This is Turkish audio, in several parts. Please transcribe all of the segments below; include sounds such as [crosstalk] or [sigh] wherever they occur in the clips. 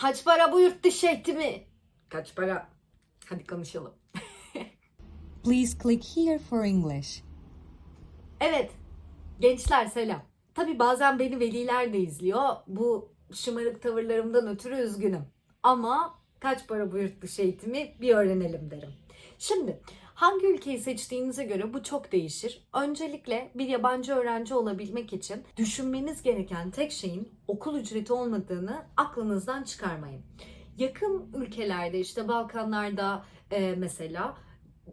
Kaç para bu yurt dışı eğitimi? Kaç para? Hadi konuşalım. [laughs] Please click here for English. Evet. Gençler selam. Tabi bazen beni veliler de izliyor. Bu şımarık tavırlarımdan ötürü üzgünüm. Ama kaç para bu yurt dışı eğitimi bir öğrenelim derim. Şimdi hangi ülkeyi seçtiğinize göre bu çok değişir. Öncelikle bir yabancı öğrenci olabilmek için düşünmeniz gereken tek şeyin okul ücreti olmadığını aklınızdan çıkarmayın. Yakın ülkelerde işte Balkanlarda e, mesela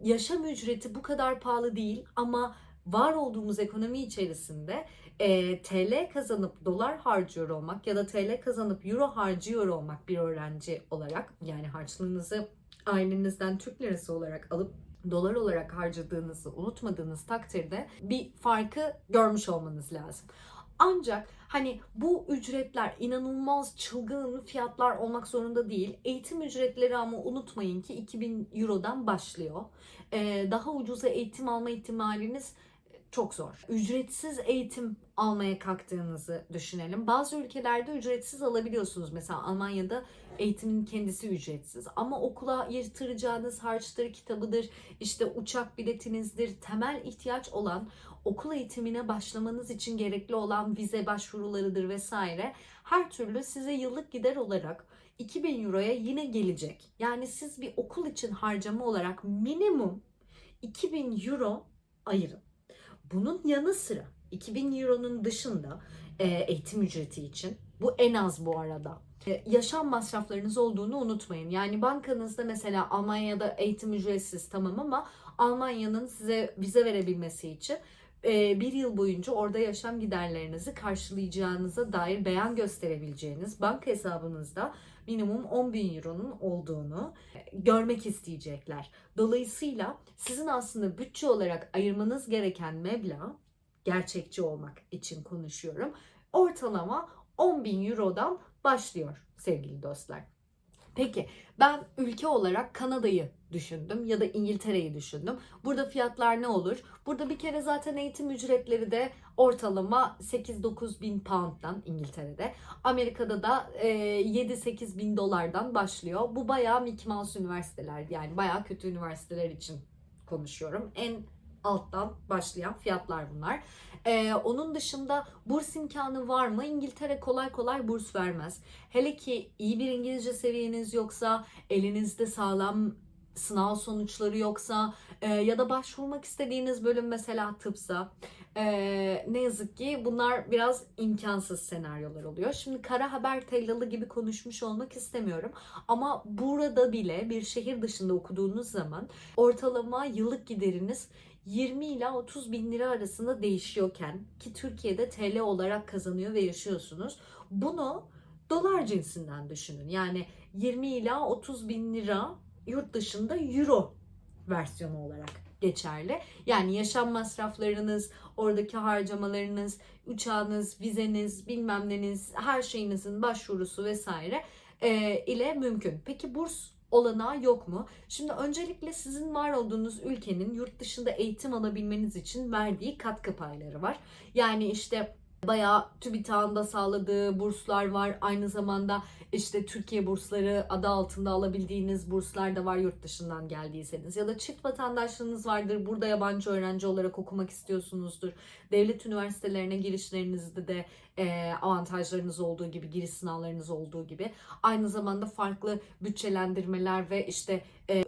yaşam ücreti bu kadar pahalı değil ama var olduğumuz ekonomi içerisinde e, TL kazanıp dolar harcıyor olmak ya da TL kazanıp euro harcıyor olmak bir öğrenci olarak yani harçlığınızı ailenizden Türk lirası olarak alıp dolar olarak harcadığınızı unutmadığınız takdirde bir farkı görmüş olmanız lazım. Ancak hani bu ücretler inanılmaz çılgın fiyatlar olmak zorunda değil. Eğitim ücretleri ama unutmayın ki 2000 Euro'dan başlıyor. Ee, daha ucuza eğitim alma ihtimaliniz çok zor. Ücretsiz eğitim almaya kalktığınızı düşünelim. Bazı ülkelerde ücretsiz alabiliyorsunuz. Mesela Almanya'da eğitimin kendisi ücretsiz. Ama okula yatıracağınız harçtır, kitabıdır, işte uçak biletinizdir, temel ihtiyaç olan okul eğitimine başlamanız için gerekli olan vize başvurularıdır vesaire. Her türlü size yıllık gider olarak 2000 euroya yine gelecek. Yani siz bir okul için harcama olarak minimum 2000 euro ayırın. Bunun yanı sıra 2000 euronun dışında e, eğitim ücreti için bu en az bu arada. E, yaşam masraflarınız olduğunu unutmayın. Yani bankanızda mesela Almanya'da eğitim ücretsiz tamam ama Almanya'nın size vize verebilmesi için bir yıl boyunca orada yaşam giderlerinizi karşılayacağınıza dair beyan gösterebileceğiniz banka hesabınızda minimum 10 bin euronun olduğunu e, görmek isteyecekler. Dolayısıyla sizin aslında bütçe olarak ayırmanız gereken meblağ gerçekçi olmak için konuşuyorum. Ortalama 10 bin eurodan başlıyor sevgili dostlar. Peki ben ülke olarak Kanada'yı düşündüm ya da İngiltere'yi düşündüm. Burada fiyatlar ne olur? Burada bir kere zaten eğitim ücretleri de ortalama 8-9 bin pound'dan İngiltere'de. Amerika'da da e, 7-8 bin dolardan başlıyor. Bu bayağı Mickey Mouse üniversiteler yani bayağı kötü üniversiteler için konuşuyorum. En alttan başlayan fiyatlar bunlar. Ee, onun dışında burs imkanı var mı? İngiltere kolay kolay burs vermez. Hele ki iyi bir İngilizce seviyeniz yoksa, elinizde sağlam sınav sonuçları yoksa e, ya da başvurmak istediğiniz bölüm mesela tıpsa e, ne yazık ki bunlar biraz imkansız senaryolar oluyor. Şimdi kara haber tellalı gibi konuşmuş olmak istemiyorum ama burada bile bir şehir dışında okuduğunuz zaman ortalama yıllık gideriniz 20 ila 30 bin lira arasında değişiyorken ki Türkiye'de TL olarak kazanıyor ve yaşıyorsunuz. Bunu dolar cinsinden düşünün. Yani 20 ila 30 bin lira yurt dışında euro versiyonu olarak geçerli. Yani yaşam masraflarınız, oradaki harcamalarınız, uçağınız, vizeniz, bilmem neniz, her şeyinizin başvurusu vesaire e, ile mümkün. Peki burs olanağı yok mu? Şimdi öncelikle sizin var olduğunuz ülkenin yurt dışında eğitim alabilmeniz için verdiği katkı payları var. Yani işte bayağı TÜBİTAK'ın da sağladığı burslar var. Aynı zamanda işte Türkiye bursları adı altında alabildiğiniz burslar da var yurt dışından geldiyseniz. Ya da çift vatandaşlığınız vardır. Burada yabancı öğrenci olarak okumak istiyorsunuzdur. Devlet üniversitelerine girişlerinizde de e, avantajlarınız olduğu gibi, giriş sınavlarınız olduğu gibi. Aynı zamanda farklı bütçelendirmeler ve işte e,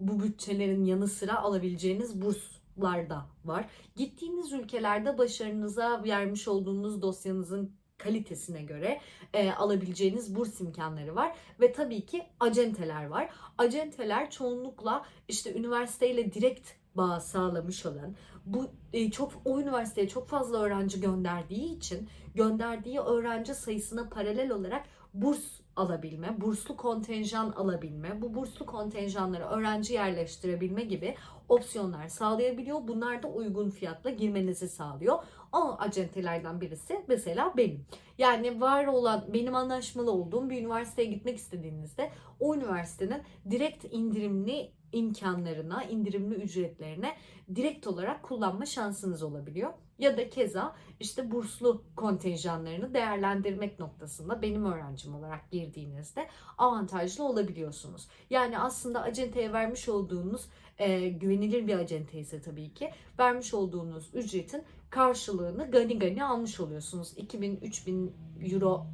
bu bütçelerin yanı sıra alabileceğiniz burs da var. Gittiğiniz ülkelerde başarınıza vermiş olduğunuz dosyanızın kalitesine göre e, alabileceğiniz burs imkanları var ve tabii ki acenteler var. Acenteler çoğunlukla işte üniversiteyle direkt bağ sağlamış olan bu e, çok o üniversiteye çok fazla öğrenci gönderdiği için gönderdiği öğrenci sayısına paralel olarak burs alabilme, burslu kontenjan alabilme, bu burslu kontenjanlara öğrenci yerleştirebilme gibi opsiyonlar sağlayabiliyor. Bunlar da uygun fiyatla girmenizi sağlıyor. O acentelerden birisi mesela benim. Yani var olan benim anlaşmalı olduğum bir üniversiteye gitmek istediğinizde o üniversitenin direkt indirimli imkanlarına, indirimli ücretlerine direkt olarak kullanma şansınız olabiliyor. Ya da keza işte burslu kontenjanlarını değerlendirmek noktasında benim öğrencim olarak girdiğinizde avantajlı olabiliyorsunuz. Yani aslında acenteye vermiş olduğunuz e, güvenilir bir acente ise tabii ki vermiş olduğunuz ücretin karşılığını gani gani almış oluyorsunuz. 2000, 3000 euro,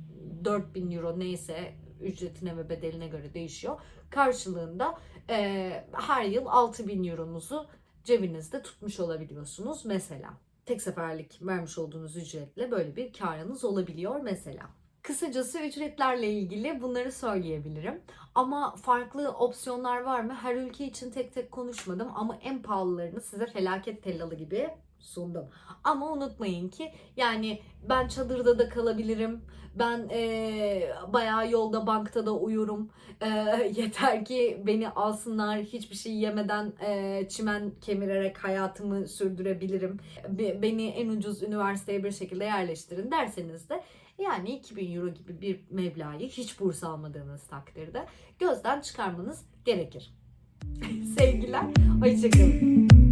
4000 euro neyse ücretine ve bedeline göre değişiyor. Karşılığında e, her yıl 6000 euronuzu cebinizde tutmuş olabiliyorsunuz mesela. Tek seferlik vermiş olduğunuz ücretle böyle bir karınız olabiliyor mesela. Kısacası ücretlerle ilgili bunları söyleyebilirim. Ama farklı opsiyonlar var mı? Her ülke için tek tek konuşmadım ama en pahalılarını size felaket tellalı gibi sundum. Ama unutmayın ki yani ben çadırda da kalabilirim. Ben eee bayağı yolda bankta da uyurum. Eee, [laughs] yeter ki beni alsınlar hiçbir şey yemeden eee, çimen kemirerek hayatımı sürdürebilirim. Be- Beni en ucuz üniversiteye bir şekilde yerleştirin derseniz de yani 2000 euro gibi bir meblağı hiç burs almadığınız takdirde gözden çıkarmanız gerekir. [laughs] Sevgiler, hoşçakalın.